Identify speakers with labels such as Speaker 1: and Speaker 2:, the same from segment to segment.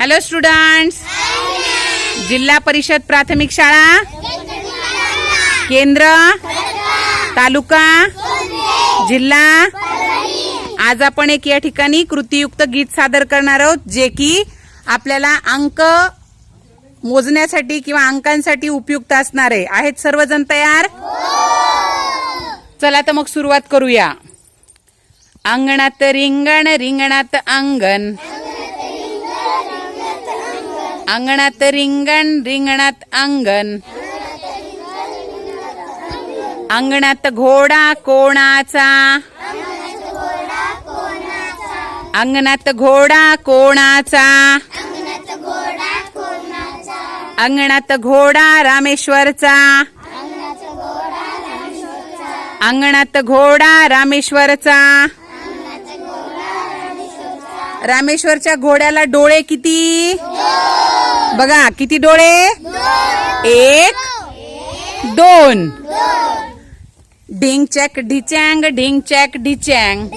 Speaker 1: Hello students जिल्हा परिषद प्राथमिक शाळा. केंद्र. तालुका. जिल्हा. आज आपण एक या ठिकाणी कृतीयुक्त गीत सादर करणार आहोत जे की आपल्याला अंक मोजण्यासाठी किंवा अंकांसाठी उपयुक्त असणार. आहे आहेत सर्वजण तयार? चला तर मग सुरुवात करूया. अंगणात रिंगण रिंगणात अंगण. अंगणात रिंगण रिंगणात अंगण. अंगणात घोडा कोणाचा? अंगणात घोडा कोणाचा? अंगणात घोडा रामेश्वरचा? अंगणात घोडा रामेश्वरचा? रामेश्वरच्या घोड्याला डोळे किती? बघा किती डोळे? एक दोन. ढिंग चॅक ढिचॅंग ढिंग चॅक ढिचॅंग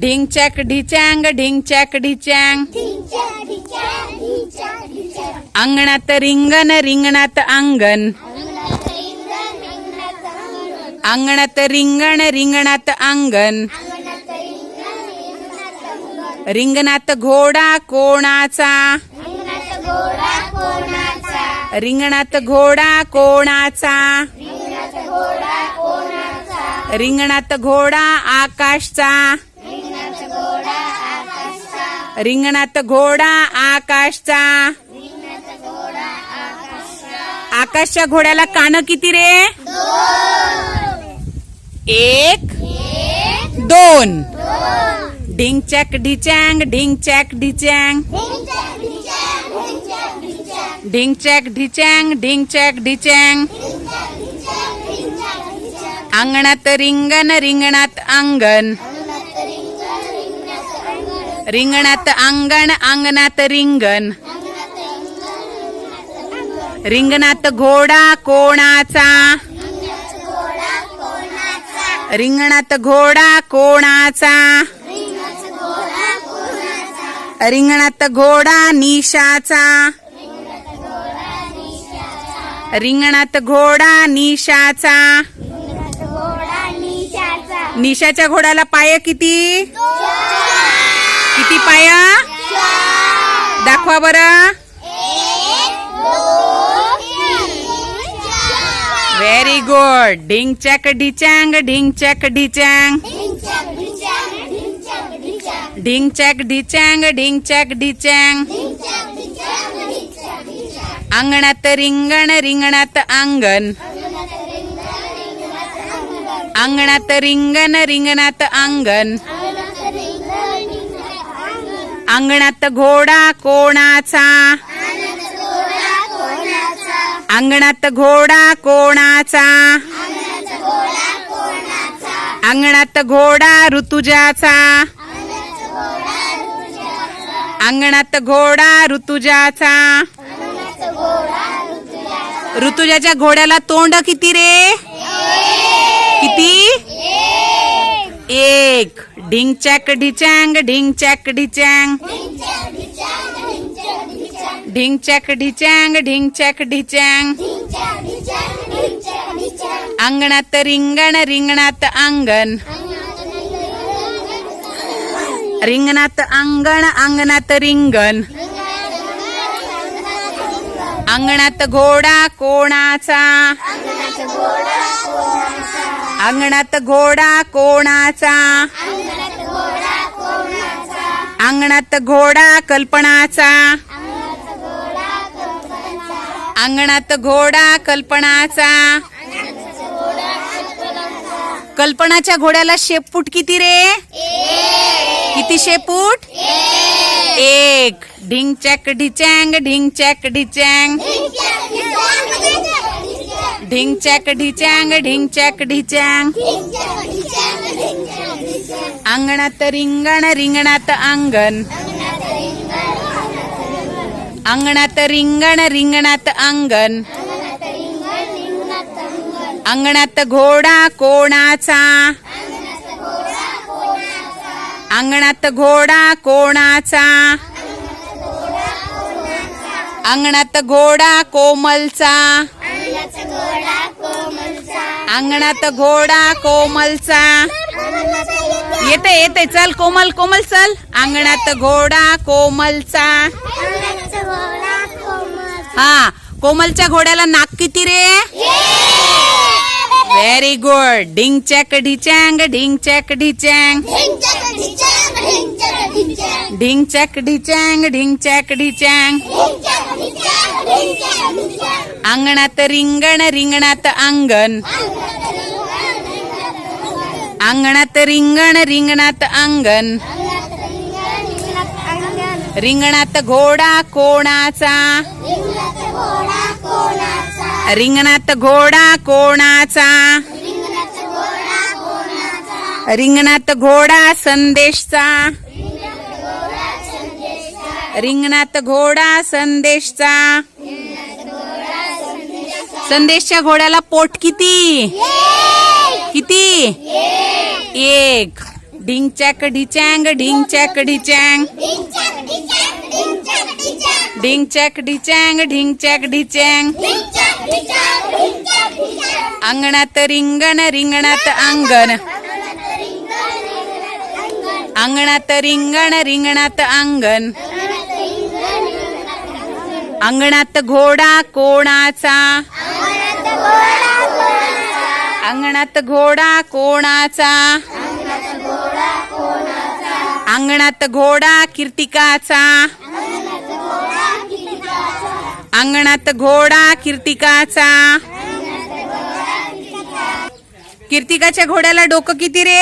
Speaker 1: ढिंग चॅक ढिचॅंग ढिंग चॅक ढिचॅंग अंगणात रिंगण रिंगणात अंगण. अंगणात रिंगण रिंगणात अंगण. रिंगणात घोडा कोणाचा? रिंगणात घोडा कोणाचा? रिंगणात घोडा आकाशचा? रिंगणात घोडा आकाशचा? आकाशच्या घोड्याला कान किती रे? एक दोन. ढिंग चॅक ढिचॅंग ढिंग चॅक ढिचॅंग ढिंग चॅक ढिचॅंग ढिंग चॅक ढिचॅंग अंगणात रिंगण रिंगणात अंगण. रिंगणात अंगण अंगणात रिंगण. रिंगणात घोडा कोणाचा? रिंगणात घोडा कोणाचा? रिंगणात घोडा निशाचा. रिंगणात घोडा निशाचा. निशाच्या घोड्याला पाय किती? किती पाय? दाखवा बरं. व्हेरी गुड ढिंग चॅक ढिचॅंग ढिंग चॅक ढिचॅंग. ढिंग चॅक ढिचॅंग ढिंग चॅक ढिचॅंग अंगणात रिंगण रिंगणात अंगण. अंगणात रिंगण रिंगणात अंगण. अंगणात घोडा कोणाचा? अंगणात घोडा कोणाचा? अंगणात घोडा ऋतुजाचा. अंगणात घोडा ऋतुजाचा. ऋतुजाच्या घोड्याला तोंड किती रे? किती? एक. ढिंग चॅक ढिचॅंग ढिंग चॅक ढिचॅंग. ढिंग चॅक ढिचॅंग ढिंग चॅक ढिचॅंग. अंगणात रिंगण रिंगणात अंगण. रिंगणात अंगण अंगणात रिंगण अंगणात घोडा कोणाचा अंगणात घोडा कोणाचा अंगणात घोडा कल्पनाचा अंगणात घोडा कल्पनाचा कल्पनाच्या घोड्याला शेपूट किती रे किती शेपूट एक. ढिंग चॅक ढिचँग ढिंग चॅक ढिचँग. ढिंग चॅक ढिचँग ढिंग चॅक ढिचँग. अंगणात रिंगण रिंगणात अंगण. अंगणात रिंगण रिंगणात अंगण. अंगणात घोडा कोणाचा? अंगणात घोडा कोणाचा? अंगणात घोडा कोमलचा. अंगणात घोडा कोमलचा. येते येते चल कोमल कोमल चल. अंगणात घोडा कोमलचा. हा कोमलच्या घोड्याला नाक किती रे? व्हेरी गुड ढिंग चॅक ढिचँग ढिंग चॅक ढिचँग ढिंग चॅक ढिचँग ढिंग चॅक ढिचँग अंगणात रिंगण रिंगणात अंगण अंगणात रिंगण रिंगणात अंगण रिंगणात घोडा कोणाचा रिंगणात घोडा कोणाचा? रिंगणात घोडा संदेशचा? रिंगणात घोडा संदेशचा? संदेशच्या घोड्याला पोट किती? किती? एक. ढिंग चॅक ढिचँग ढिंग चॅक ढिचँग ढिंग चॅक ढिचँग ढिंग चॅक ढिचँग अंगणात रिंगण रिंगणात अंगण. अंगणात रिंगण रिंगणात अंगण. अंगणात घोडा कोणाचा? अंगणात घोडा कोणाचा? अंगणात घोडा कीर्तिकाचा? अंगणात घोडा कीर्तिकाचा. कीर्तिकाच्या घोड्याला डोकं किती रे?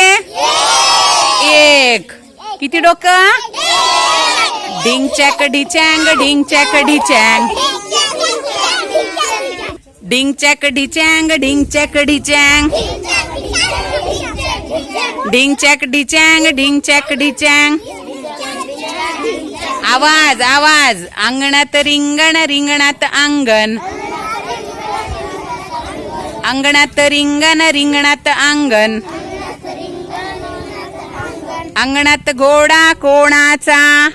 Speaker 1: एक. किती डोकं? ढिंग चॅक ढिचँग ढिंग चॅक ढिचँग ढिंग चॅक ढिचँग ढिंग चॅक ढिचँग ढिंग चॅक ढिचँग ढिंग चॅक ढिचँग आवाज आवाज. अंगणात रिंगण रिंगणात अंगण. अंगणात रिंगण रिंगणात अंगण. अंगणात घोडा कोणाचा?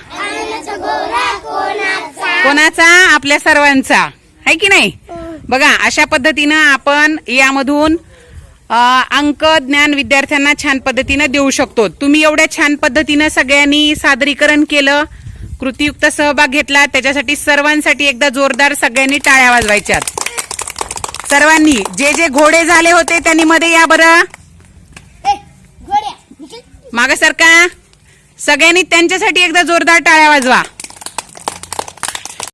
Speaker 1: कोणाचा? आपल्या सर्वांचा. आहे की नाही? बघा अशा पद्धतीनं आपण यामधून अंक ज्ञान विद्यार्थ्यांना छान पद्धतीनं देऊ शकतो. तुम्ही एवढ्या छान पद्धतीनं सगळ्यांनी सादरीकरण केलं कृतीयुक्त सहभाग घेतला. त्याच्यासाठी सर्वांसाठी एकदा जोरदार सगळ्यांनी टाळ्या वाजवायच्यात. सर्वांनी जे जे घोडे झाले होते त्यांनी मध्ये या बरं. माग सरका. सगळ्यांनी त्यांच्यासाठी एकदा जोरदार टाळ्या वाजवा.